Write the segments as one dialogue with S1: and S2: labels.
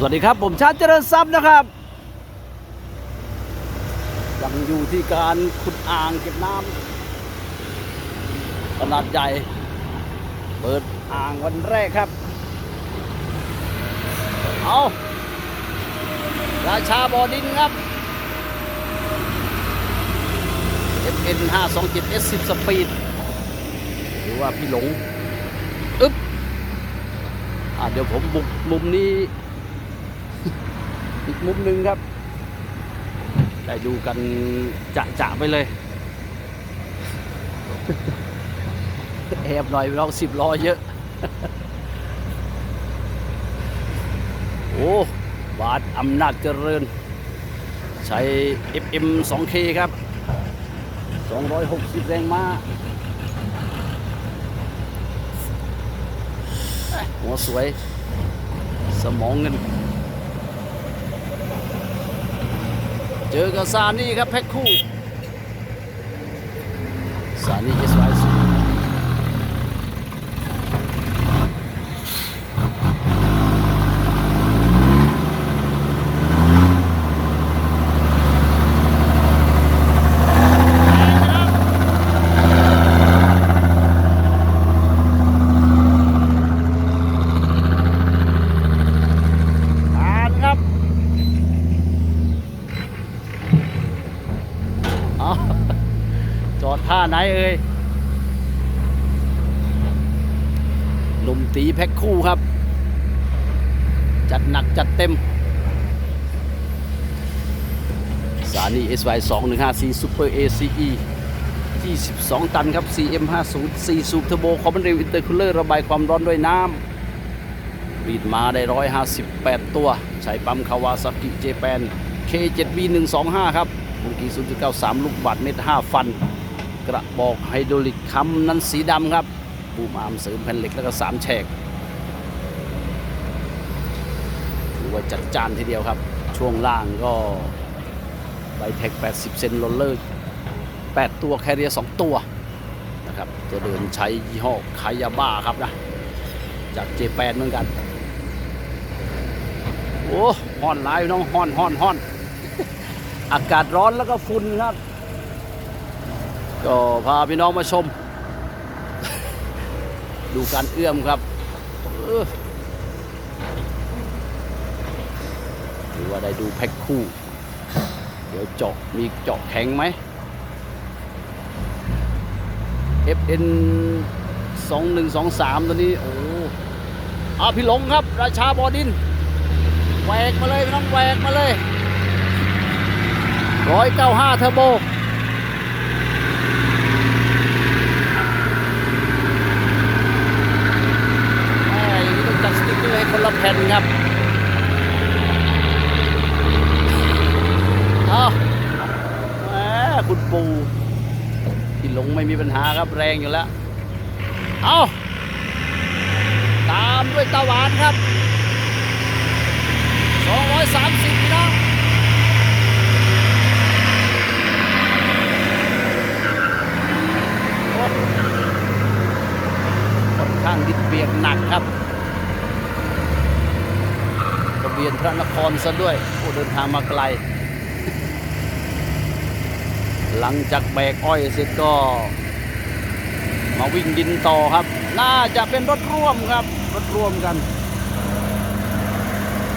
S1: สวัสดีครับ ผมชาติเจริญทรัพย์นะครับ ยังอยู่ที่การขุดอ่างเก็บน้ำขนาดใหญ่ เปิดอ่างวันแรกครับ เอาราชาบอดินครับ FN 527 S10 สปีดหรือว่าพี่หลง อึ๊บอะเดี๋ยวผมบุกมุมนี้ อีกมุมหนึ่งครับได้ดูกันจะจะๆไปเลยแอบหน่อยเราสิบล้อเยอะ โอ้บาทอำนาจเจริญ ใช้ FM 2K ครับ 260 แรงม้าหัวสวย สมองเงิน เจอกับซานี่ครับแพ็คคู่ซานี่เอสไวซีอ่านครับ เอาจอด ท่าไหนเอ่ยหนุ่มตีแพ็คคู่ครับ จัดหนักจัดเต็ม สานี SY 2 1 5 4 Super ACE 22 ตันครับ CM 5 0 4สูบเทอร์โบคอมบันเรลอินเตอร์คูลเลอร์ระบายความร้อนด้วยน้ำรีดมาได้ 158 ตัว ใช้ปั๊มคาวาซากิเจแปน K7B 125 ครับวงกี0.93 ลูกบาทเมตร 5 ฟัน กระบอกไฮดรอลิกคำนั้นสีดำครับบูมอาร์มเสริมแผ่นเหล็กแล้วก็3แฉกถือว่าจัดจานทีเดียวครับ ช่วงล่างก็ไบแท็ก80 เซนโรลเลอร์ 8 ตัวแคเรีย 2 ตัวนะครับตัวเดินใช้ยี่ห้อคายาบ้าครับนะ จากเจแปนเหมือนกัน โอ้ฮ้อนหลายน้องฮ้อนฮ้อนฮ้อนอากาศร้อนแล้วก็ฝุ่นครับ ก็พาพี่น้องมาชม ดูการเอื้อมครับเออถือว่าได้ดูแพ็คคู่ เดี๋ยวเจาะมีเจาะแข็งไหม FN 2123 ตัวนี้ โอ้อาพี่หลงครับ ราชาบอดินแหวกมาเลย พี่น้องแหวกมาเลย 195เทอร์โบ แม่อย่างนี้ต้องจัดสติ๊กเกอร์ให้ คนละแผ่นครับเอาแหมคุณปูที่หลงไม่มีปัญหาครับแรงอยู่แล้ว เอาตามด้วยตาหวานครับ 230พี่น้องโอ้ค่อนข้างดิดเบียงหนักครับทะเบียน พระนครซะด้วยโอ้เดินทางมาไกล หลังจากแบกอ้อยเสร็จก็ มาวิ่งดินต่อครับ น่าจะเป็นรถร่วมครับ รถร่วมกัน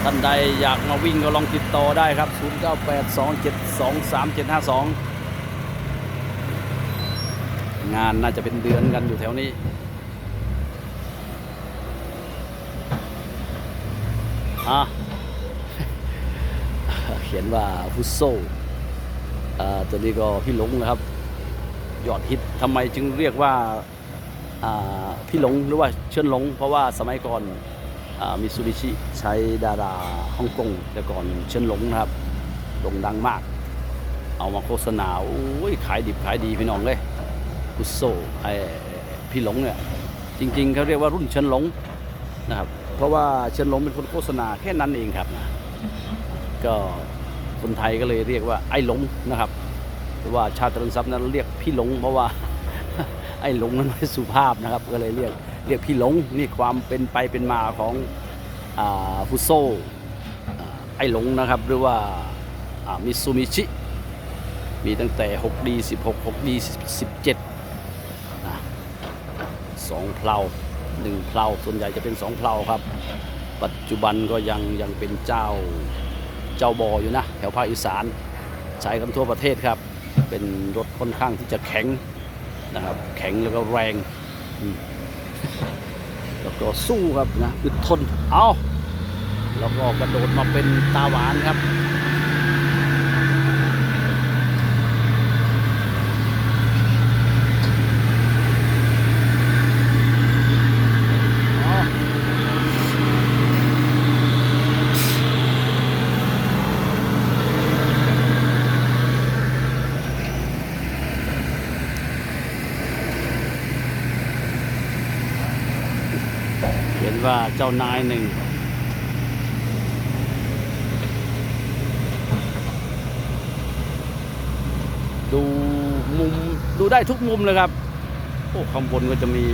S1: ท่านใดอยากมาวิ่งก็ลองติดต่อได้ครับ 0982723752 งานน่าจะเป็นเดือนกันอยู่แถวนี้อะ ขียนว่าฟุตโซตัวนี้ก็พี่หลงนะครับ ยอดฮิตทำไมจึงเรียกว่าพี่หลงหรือว่าเชิญหลง เพราะว่าสมัยก่อนมิซูบิชิใช้ดาราฮ่องกงแต่ก่อนเชิญหลงนะครับโด่งดังมาก เอามาโฆษณาโอ้ยขายดิบขายดีพี่น้องเลยกุโซไอพี่หลงเนี่ยจริงๆเขาเรียกว่ารุ่นเชิญหลงนะครับเพราะว่าเชิญหลงเป็นคนโฆษณาแค่นั้นเองครับนะก็ คนไทยก็เลยเรียกว่าไอ้หลงนะครับหรือว่าชาติตระทรัพย์นั้นเรียกพี่หลงเพราะว่าไอ้หลงนั้นไม่สุภาพนะครับ ก็เลยเรียกเรียกพี่หลงนี่ความเป็นไปเป็นมาของฟุโซไอ้หลงนะครับหรือว่ามิซูมิชิมีตั้งแต่ 6D 16 6D 17นะสองเพลาหนึ่งเพลาส่วนใหญ่จะเป็นสองเพลาครับ ปัจจุบันก็ยังยังเป็นเจ้าเจ้าบออยู่นะ ถวภาคอีสาน ใช้กันทั่วประเทศครับ เป็นรถค่อนข้างที่จะแข็งนะครับ แข็งแล้วก็แรงแล้วก็สู้ครับนะอึดทนเอาแล้วก็กระโดดมาเป็นตาหวานครับ อ๋อเห็นว่าเจ้านายหนึ่งดูมุมดูได้ทุกมุมเลยครับ โอ้ข้างบนก็จะมี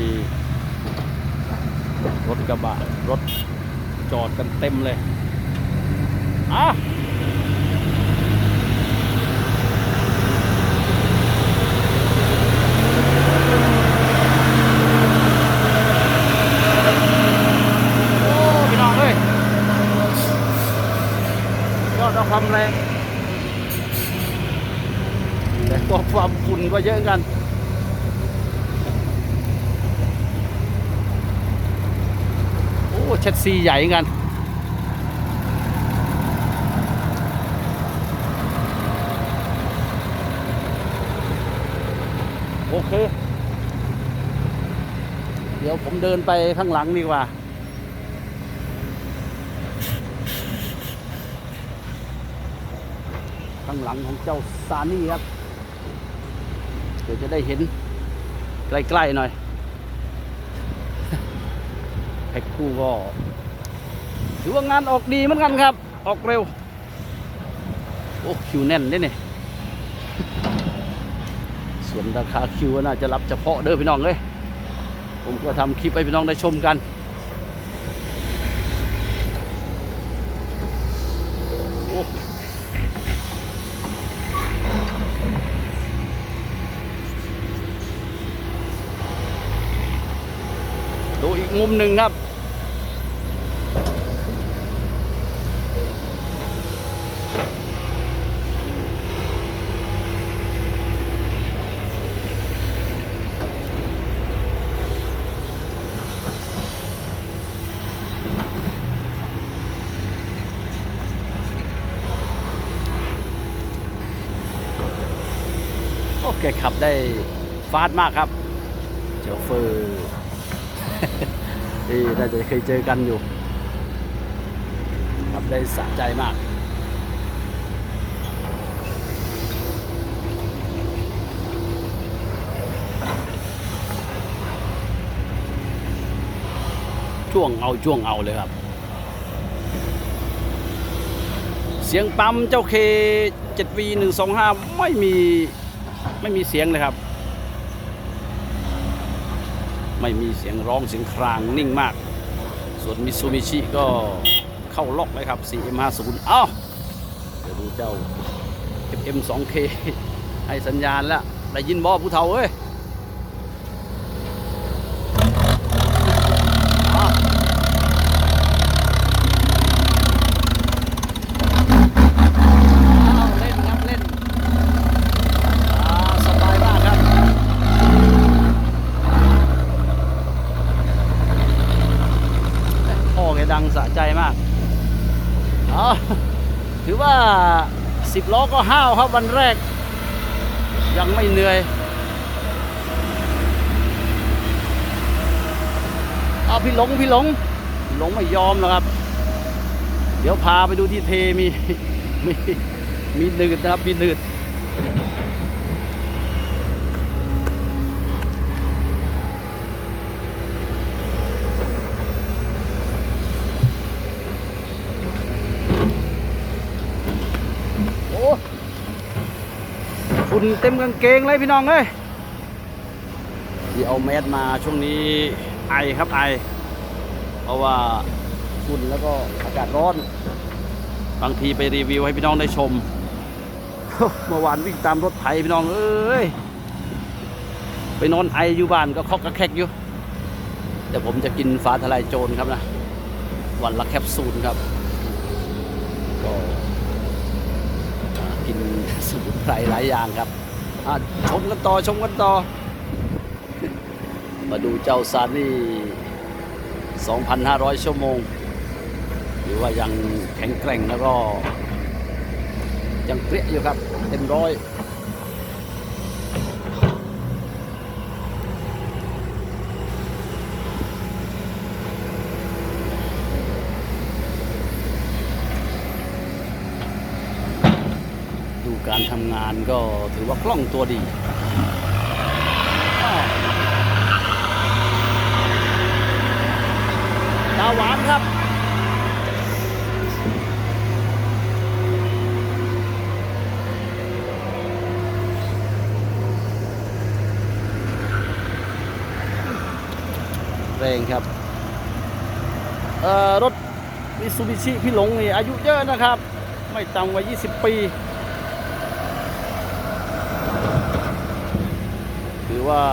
S1: รถกระบะ รถจอดกันเต็มเลยอะโอ้พี่น้องเอ้ยยอดเราทำ แรง แต่ก็ความฝุ่นก็เยอะกันโอ้เช็ดซีใหญ่กันโอเค เดี๋ยวผมเดินไปข้างหลังดีกว่า ข้าง หลังของเจ้าซานี่ครับ เดี๋ยวจะได้เห็นใกล้ๆหน่อยแพ็คคู่ก็ถือว่างานออกดีเหมือนกันครับ ออกเร็ว โอ้คิวแน่นเด้เนี่ยส่วนราคาคิวน่าจะรับเฉพาะเด้อพี่น้องเลยผมก็ทำคลิปให้พี่น้องได้ชมกัน กมุมหนึ่งครับ โอเคขับได้ฟาสต์มากครับ เจอเฟอร์ นี่น่าจะเคยเจอกันอยู่ขับได้สะใจมากช่วงเอาช่วงเอาเลยครับ เสียงปั๊มเจ้าเค 7V 125 ไม่มี ไม่มีเสียงเลยครับ ไม่มีเสียงร้องเสียงครางนิ่งมาก ส่วนมิซูมิชิก็เข้าล็อกเลยครับ 4M50 เอ้าเดี๋ยวดูเจ้า FM2K ให้สัญญาณแล้วได้ยินบอผู้เฒ่าเอ้ยอ้าวอ้าวเล่นครับเล่นอ่าสบายมากครับ พ่อแกดังสะใจมากอ๋อถือว่าสิบล้อก็ห้าวครับวันแรก ยังไม่เหนื่อยเอาพี่หลงพี่หลงหลงไม่ยอมหรอกครับ เดี๋ยวพาไปดูที่เทมีมีมีหนืดนะครับมีหนืด ฝุ่นเต็มกางเกงเลยพี่น้องเอ้ยที่เอาแมสมาช่วงนี้ไอครับไอ เพราะว่าฝุ่นแล้วก็อากาศร้อน บางทีไปรีวิวให้พี่น้องได้ชม เมื่อวานวิ่งตามรถไถพี่น้องเอ้ย ไปนอนไออยู่บ้านก็คอกกระแคกอยู่แต่ผมจะกินฟ้าทลายโจรครับนะ วันละแคปซูลครับ ก็ กินสมุนไพรหลายอย่างครับชมกันต่อชมกันต่อ มาดูเจ้าซานี่ 2,500 ชั่วโมง หรือว่ายังแข็งแกร่งแล้วก็ยังเปรี้ยอยู่ครับ เต็มร้อย ดู การทำงานก็ถือว่าคล่องตัวดีอ้าวตาหวานครับแรงครับเอ่อรถมิซูบิชิพี่หลงนี่อายุเยอะนะครับ ไม่ต่ำกว่า 20 ปี ถือ ว่า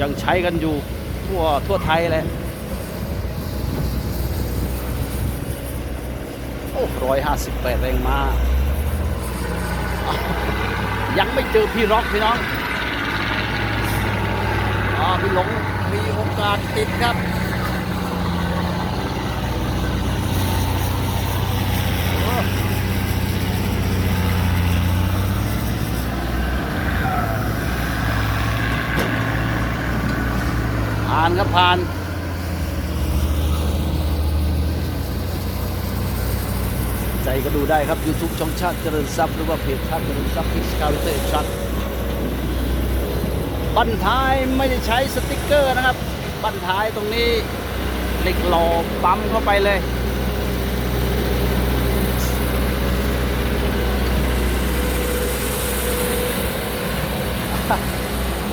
S1: ยังใช้กันอยู่ทั่วทั่วไทยเลยโอ้ร้อยห้าสิบแปดแรงมา ยังไม่เจอพี่ร็อกพี่น้อง อ๋อ พี่หลงมีโอกาสติดครับานครับผ่านใจก็ดูได้ครับ YouTube ช่องชาติเจริญทรัพย์หรือว่าเพจชาติเจริญทรัพย์พิสคาวิเตอร์ชัดบันท้ายไม่ได้ใช้สติกเกอร์นะครับบันท้ายตรงนี้เหล็กหล่อปั๊มเข้าไปเลย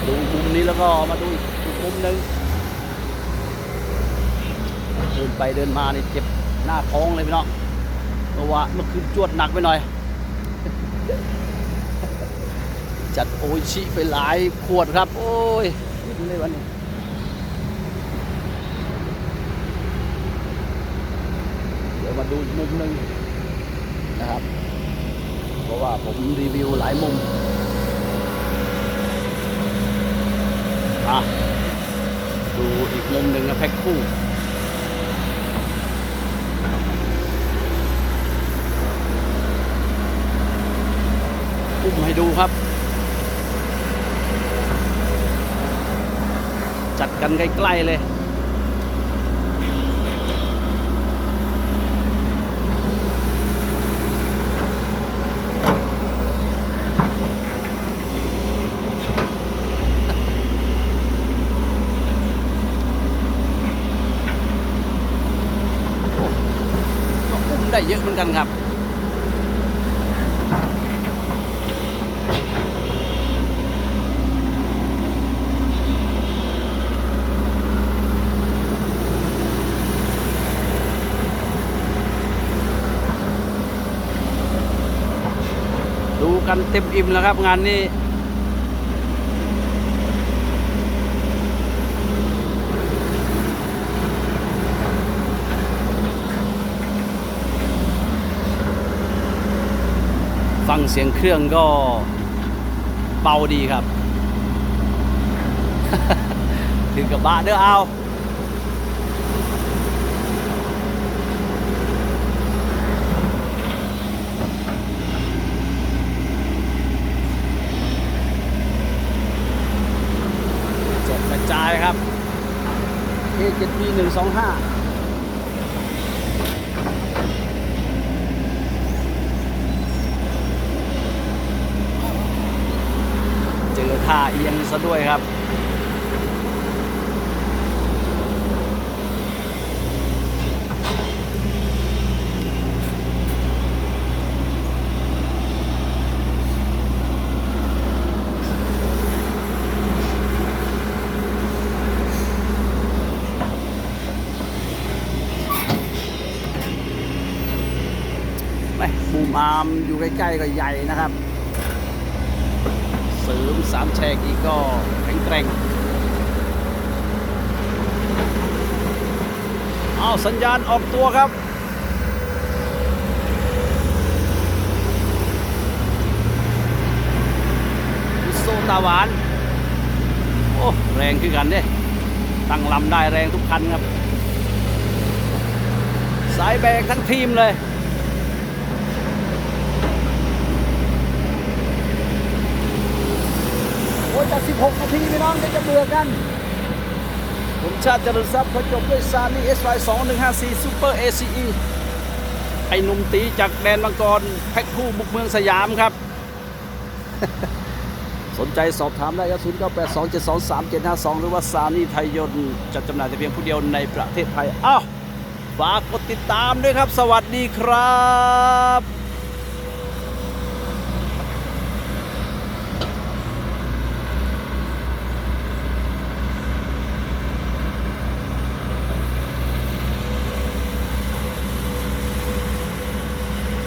S1: ดูมุมนี้แล้วก็มาดูอีกมุมหนึ่ง ดินไปเดินมานี่เจ็บหน้าท้องเลยพี่น้องเพราะว่าเมื่อคืนจวดหนักไปหน่อย จัดโอชิไปหลายขวดครับ โอ้ยกินเลยวันนี้เดี๋ยวมาดูอีกมุมหนึ่งนะครับ เพราะว่าผมรีวิวหลายมุมอะดูอีกมุมหนึ่งนะแพ็คคู่ อุ้มให้ดูครับ จัดกันใกล้ๆเลยก็อุ้มได้เยอะเหมือนกันครับ ดู กันเต็มอิ่มแล้วครับ งานนี้ฟังเสียงเครื่องก็เบาดีครับ ถึงกับบะเด้อเอา จบกระจายครับ หนึ่งสองห้าเจอท่าเอียงซะด้วยครับ ด มามอยู่ใกล้ๆก็ใหญ่นะครับ เสริมสามแฉกอีกก็แข็งแกร่งเอาสัญญาณออกตัวครับโซตาหวาน โอ้แรงขึ้นกันเด้ตั้งลำได้แรงทุกคันครับ สายแบกทั้งทีมเลย โอ้ จาก 16 นาทีพี่น้องเดี๋ยวจะเบื่อกันผมชาติเจริญทรัพย์พจบด้วยซานี่ SY 2154 Super ACE ไอ้หนุ่มตีจากแดนมังกรแพ็คคู่บุกเมืองสยามครับ สนใจสอบถามได้ครับ0 9 8 2 7 2 3 7 5 2หรือว่าซานี่ไทยยนต์จัดจำหน่ายแต่เพียงผู้เดียวในประเทศไทย อ้าวฝากกดติดตามด้วยครับ สวัสดีครับ